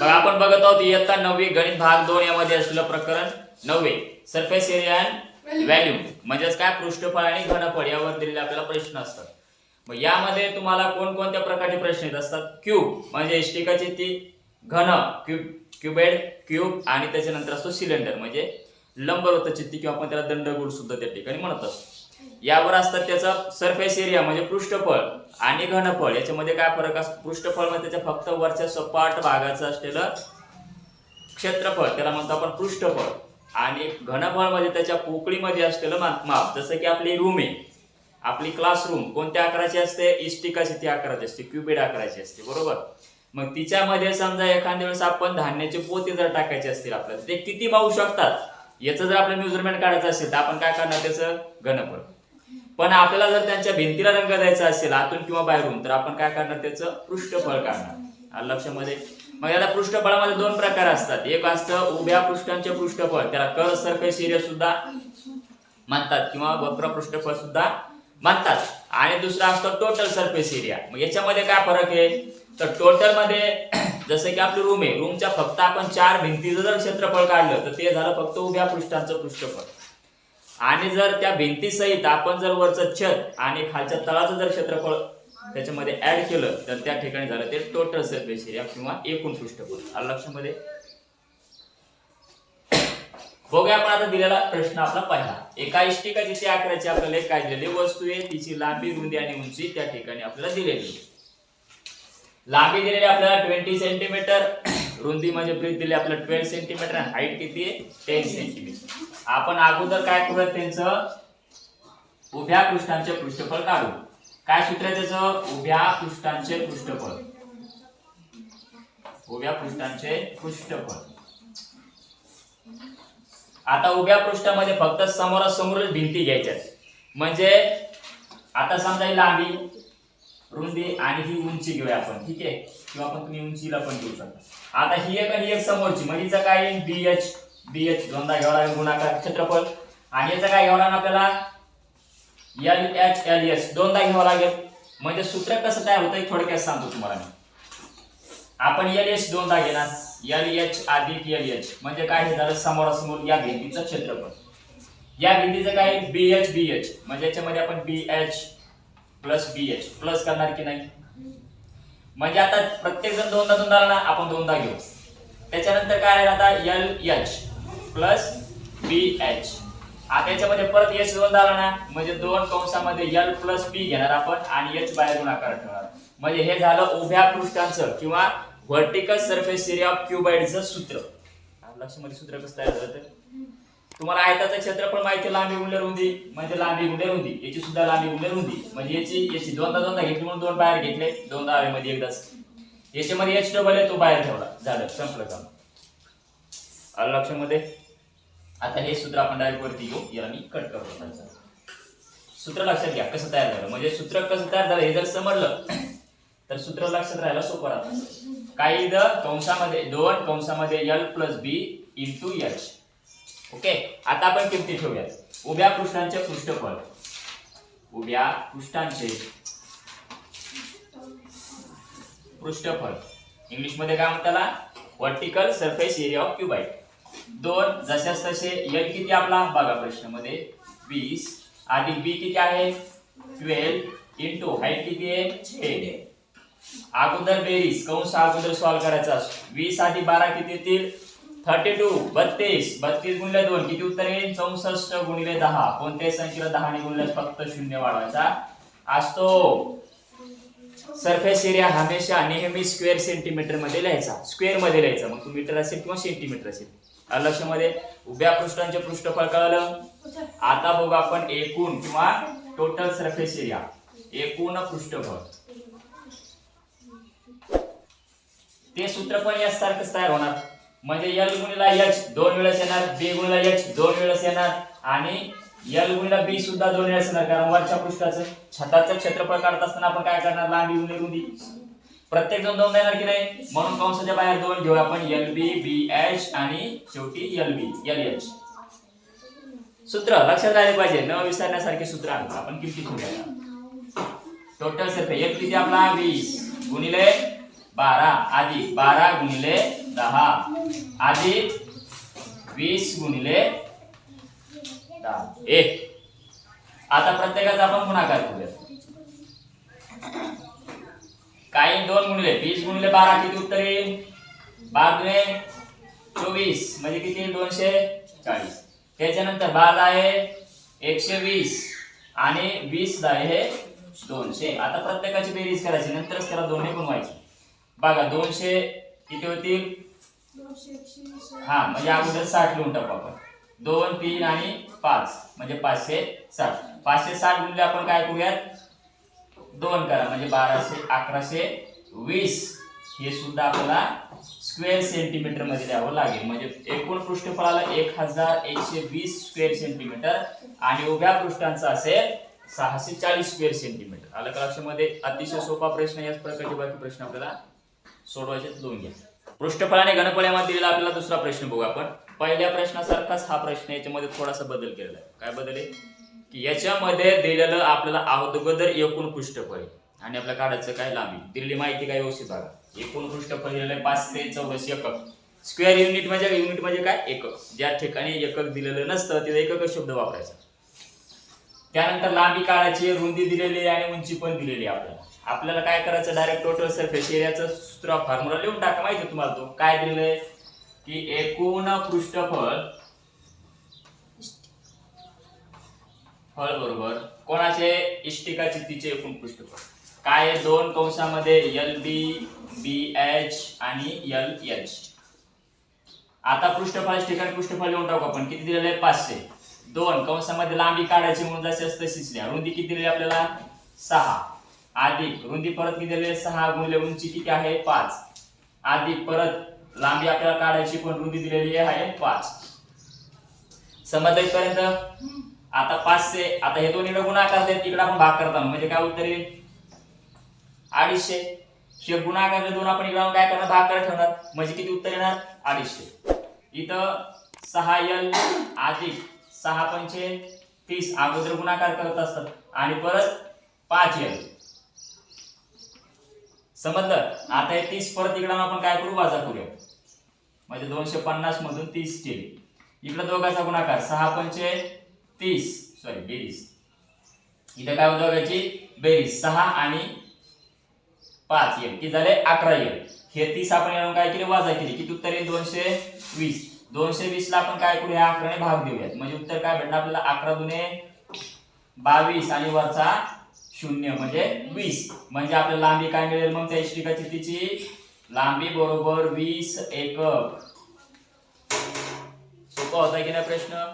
बघा आपण बघत आहोत इयत्ता नववी गणित भाग दोन यामध्ये असलेलं प्रकरण नववे सरफेस एरिया अँड व्हॅल्यू म्हणजेच काय? पृष्ठफळ आणि घनफळ यावर दिलेले आपल्याला प्रश्न असतात. मग यामध्ये तुम्हाला कोणकोणत्या प्रकारचे प्रश्न येत असतात? क्यूब म्हणजे इष्टिकाची ती घन क्यूब क्युबेड क्यूब आणि त्याच्यानंतर असतो सिलेंडर म्हणजे लंबवृत्त चित्ती किंवा आपण त्याला दंडगोल सुद्धा त्या ठिकाणी म्हणत असतो. यावर असतात त्याचा सरफेस एरिया म्हणजे पृष्ठफळ आणि घनफळ. याच्यामध्ये काय फरक असतो पृष्ठफळ म्हणजे त्याच्या फक्त वरच्या सपाट भागाचं असलेलं क्षेत्रफळ त्याला म्हणतो आपण पृष्ठफळ. आणि घनफळ म्हणजे त्याच्या पोकळीमध्ये असलेलं माप. जसं की आपली रूम आहे. आपली क्लासरूम कोणत्या आकाराची असते? इष्टिकाची ती आकाराची असते. क्युबिड आकाराची असते. बरोबर? मग तिच्यामध्ये समजा एखाद्या वेळेस आपण धान्याचे पोते जर टाकायचे असतील आपल्याला ते किती मावू शकतात? याचं जर आपलं मेजरमेंट काढायचं असेल तर आपण काय करणार त्याचं? घनफळ. पण आपल्याला जर त्यांच्या भिंतीला रंग द्यायचा असेल आतून किंवा बाहेरून तर आपण काय करणार त्याचं? पृष्ठफळ काढणार. लक्षामध्ये? मग याला पृष्ठफळामध्ये दोन प्रकार असतात. एक असतं उभ्या पृष्ठांचे पृष्ठफळ. त्याला कर सरफेस एरिया सुद्धा म्हणतात किंवा वक्र पृष्ठफळ सुद्धा म्हणतात. आणि दुसरा असतो टोटल सरफेस एरिया मग याच्यामध्ये काय फरक आहे? तर टोटलमध्ये जसं की आपली रूम आहे. रूमच्या फक्त आपण चार भिंतीचं जर क्षेत्रफळ काढलं तर ते झालं फक्त उभ्या पृष्ठांचं पृष्ठफळ. आणि जर त्या भिंतीसहित आपण जर वरचं छत आणि खालच्या तळाचं जर क्षेत्रफळ त्याच्यामध्ये ऍड केलं तर त्या ठिकाणी झालं ते टोटल सरफेस एरिया किंवा एकूण पृष्ठफळ आलं लक्षामध्ये? बघूया आपण आता दिलेला प्रश्न आपला पहिला. एका इष्टिका जिथे आकाराची आपल्याला एक काय दिलेली? वस्तू आहे तिची लांबी रुंदी आणि उंची त्या ठिकाणी आपल्याला दिलेली. आहे. लांबी दिलेली आपल्याला ट्वेंटी सेंटीमीटर रुंदी म्हणजे ब्रीथ दिली आपल्याला ट्वेल्व सेंटीमीटर आणि हाईट किती आहे? टेन सेंटीमीटर आपण अगोदर काय करूया त्यांचं? उभ्या पृष्ठांचे पृष्ठफळ काढू. काय सूत्र आहे त्याचं? उभ्या पृष्ठांचे पृष्ठफळ. उभ्या पृष्ठांचे पृष्ठफळ. आता उभ्या पृष्ठामध्ये फक्त समोरासमोरच भिंती घ्यायच्या म्हणजे आता समजा लांबी रुंदी आणि ही उंची घेऊया आपण ठीक आहे? किंवा आपण तुम्ही उंचीला पण घेऊ शकता. आता ही एक आणि एक समोरची म्हणजे काय बी एच बी एच दोनदा घ्यावा लागेल गुणाकार क्षेत्रफळ. आणि याचं काय घ्यावं लागेल आपल्याला? एल एच एल एस दोनदा घ्यावं लागेल. म्हणजे सूत्र कसं तयार होतं थोडक्यात सांगतो तुम्हाला मी. आपण एल एच दोनदा घेणार. एल एच अधिक एल एच म्हणजे काय? हे झालं समोरासमोर या भिंतीचं क्षेत्रफळ. या भिंतीचं काय? बी एच बी एच म्हणजे याच्यामध्ये आपण B H plus B H plus करणार की नाही? म्हणजे आता प्रत्येक जण दोनदा दोनदा ना आपण दोनदा घेऊ. त्याच्यानंतर काय आहे आता? L H plus B H आता याच्यामध्ये परत एच दोनदा झाला ना म्हणजे दोन कंसामध्ये एल प्लस बी घेणार आपण आणि एच बाहेर गुणाकार ठेवणार म्हणजे हे झालं उभ्या पृष्ठांचं किंवा व्हर्टिकल सरफेस एरिया ऑफ क्युबाइडचं सूत्र. लक्षामध्ये सूत्र कसं तयार झालं तर? तुम्हाला आयताचं क्षेत्रफळ माहिती लांबी गुणले रुंदी? म्हणजे लांबी गुणले रुंदी. याची सुद्धा लांबी गुणले रुंदी. म्हणजे याची याची दोनदा दोनदा घेतली म्हणून दोन बाहेर घेतले दोनदा हवेमध्ये एकदाच. याच्यामध्ये एच डबल आहे तो बाहेर ठेवला. झालं संपलं काम. आलं लक्षामध्ये? आता हे सूत्र आपण डायरेक्ट वरती घेऊ. याला मी कट करतो सूत्र लक्षात घ्या कसं तयार झालं? म्हणजे सूत्र कसं तयार झालं? हे जर समजलं तर सूत्र लक्षात राहायला सोपं राहतं. काय द कंसामध्ये दोन कंसामध्ये L plus B into H okay आता आपण किमती ठेवूया उभ्या पृष्ठांचे पृष्ठफळ. उभ्या पृष्ठांचे पृष्ठफळ. इंग्लिशमध्ये काय म्हणताला vertical surface area of cuboid दोन जशास तसे एल किती आपला? बघा प्रश्नामध्ये. वीस. अधिक बी किती आहे? ट्वेल्व. इंटू हाईट किती आहे? टेन अगोदर बेरीज. कंस अगोदर सॉल्व करायचा असतो. वीस आधी बारा किती येतील? थर्टी टू बत्तीस. बत्तीस गुणले दोन. किती उत्तर येईल? चौसष्ट गुणिले दहा. कोणत्याही संख्येला दहाने गुणल्यास फक्त शून्य वाढवायचा असतो. सरफेस एरिया हमेशा नेहमी स्क्वेअर सेंटीमीटरमध्ये लिहायचा. स्क्वेअरमध्ये लिहायचा. मग तो मीटर असेल किंवा सेंटीमीटर असेल. लक्षामध्ये उभ्या पृष्ठांचे पृष्ठफळ कळलं? आता बघू आपण एकूण किंवा टोटल सरफेस एरिया एकूण पृष्ठफळ. ते सूत्र पण याच सारखंच तयार होणार. म्हणजे यल गुणीला एच दोन वेळेस येणार बी गुणीला एच दोन वेळेस येणार आणि यल गुणीला बी सुद्धा दोन वेळेस येणार. कारण वरच्या पृष्ठाचं छताचं क्षेत्रफळ काढत असताना आपण काय करणार? लांबी गुणी रुंदी प्रत्येक जण दोन देणार की नाही? म्हणून कंसाच्या बाहेर दोन घेऊ आपण एल बी बी एच आणि शेवटी एल बी एल एच सूत्र लक्षात आले पाहिजे. न विसरण्यासारखे सूत्र आहे आपण किमती ठेवूया टोटल सर्फ एक किती आपला? वीस. गुणिले बारा. आधी बारा गुणिले दहा. आधी वीस गुणिले दहा. एक. आता प्रत्येकाचा आपण गुणाकार करूया. काही दोन गुणिले वीस गुणिले बारा किती उत्तर? येईल बारा गुणिले चोवीस म्हणजे किती? दोनशे चाळीस. त्याच्यानंतर बारा आहे एकशे वीस आणि वीस आहे हे दोनशे. आता प्रत्येकाची बेरीज करायची नंतरच त्याला दोन्ही गुणवायची बघा दोनशे किती होतील? हा म्हणजे अगोदर साठ लिहून टाकू आपण. दोन तीन आणि पाच म्हणजे पाचशे साठ. पाचशे साठ गुणले आपण काय करूयात? दोन करा म्हणजे बाराशे अकराशे वीस हे सुद्धा आपल्याला स्क्वेअर सेंटीमीटरमध्ये द्यावं लागेल. म्हणजे एकूण पृष्ठफळाला एक हजार एकशे वीस स्क्वेअर सेंटीमीटर आणि उभ्या पृष्ठांचा असेल सहाशे चाळीस स्क्वेअर सेंटीमीटर आलं का लक्षामध्ये अतिशय सोपा प्रश्न याच प्रकारचे बाकी प्रश्न आपल्याला सोडवायचे दोन घ्या. पृष्ठफळाने घनफळामध्ये दिलेला आपल्याला दुसरा प्रश्न बघू आपण. पहिल्या प्रश्नासारखाच हा प्रश्न याच्यामध्ये थोडासा बदल केलेला आहे. काय बदल आहे? की याच्यामध्ये दिलेलं आपल्याला अगोदर एकूण पृष्ठफळ. आणि आपल्या काढायचं काय लांबी? दिलेली माहिती काय व्यवस्थित बघा. एकूण पृष्ठफळ दिलेलं आहे पाचशे चौरस एकक. स्क्वेअर युनिट म्हणजे युनिट म्हणजे काय? एकक. ज्या ठिकाणी एकक दिलेलं नसतं तिथे एकक शब्द वापरायचा. त्यानंतर लांबी काढायची रुंदी दिलेली आहे आणि उंची पण दिलेली आहे आपल्याला. आपल्याला काय करायचं? डायरेक्ट टोटल सरफेस एरियाचं सूत्र फॉर्म्युला लिहून टाका. माहिती तुम्हाला तो. काय दिलेलं आहे? की एकूण पृष्ठफळ फळ बरोबर. कोणाचे इष्टिकाचे तिचे एकूण पृष्ठफळ? काय आहे? दोन कंसामध्ये एल बी बी एच आणि एल एच. आता पृष्ठफळ ठिकाणी पृष्ठफळ लिहून टाकू आपण. किती दिलेलं? आहे पाचशे. दोन कंसामध्ये लांबी काढायची म्हणून जसे असते तशीच रुंदी किती दिलेली आपल्याला? सहा. अधिक रुंदी परत किती दिलेली? सहा गुणले उंची किती आहे? पाच. अधिक परत लांबी आपल्याला काढायची पण रुंदी दिलेली आहे? पाच. समजलं आता पाचशे आता हे दोन्ही गुणाकार देत तिकडे आपण भाग करता म्हणजे काय उत्तर येईल? अडीचशे. हे गुणाकार दोन आपण इकडे काय करणार? भाग करत ठेवणार. म्हणजे किती उत्तर येणार? अडीचशे. इथं सहा यल अधिक सहा पंचे तीस अगोदर गुणाकार करत असतात. आणि परत पाच यल समजलं? आता हे तीस परत इकडे आपण काय करू? वाजा करूया. म्हणजे दोनशे पन्नास मधून तीस केली. इकडे दोघांचा गुणाकार. सहा पंचे तीस सॉरी बेरीज. इथं काय होतं याची बेरीज सहा आणि पाच एम किती झाले? अकरा एम हे तीस आपण येऊन काय केले? वाजा केली. किती उत्तर येईल? दोनशे वीस. दोनशे वीसला आपण काय करूया अकराने भाग देऊयात. म्हणजे उत्तर काय भेटणार आपल्याला अकरा दुने बावीस आणि वरचा शून्य म्हणजे वीस. म्हणजे आपल्याला लांबी काय मिळेल? मग त्या इष्टिकाची तिची लांबी बरोबर वीस एकक सोपा होता की नाही प्रश्न?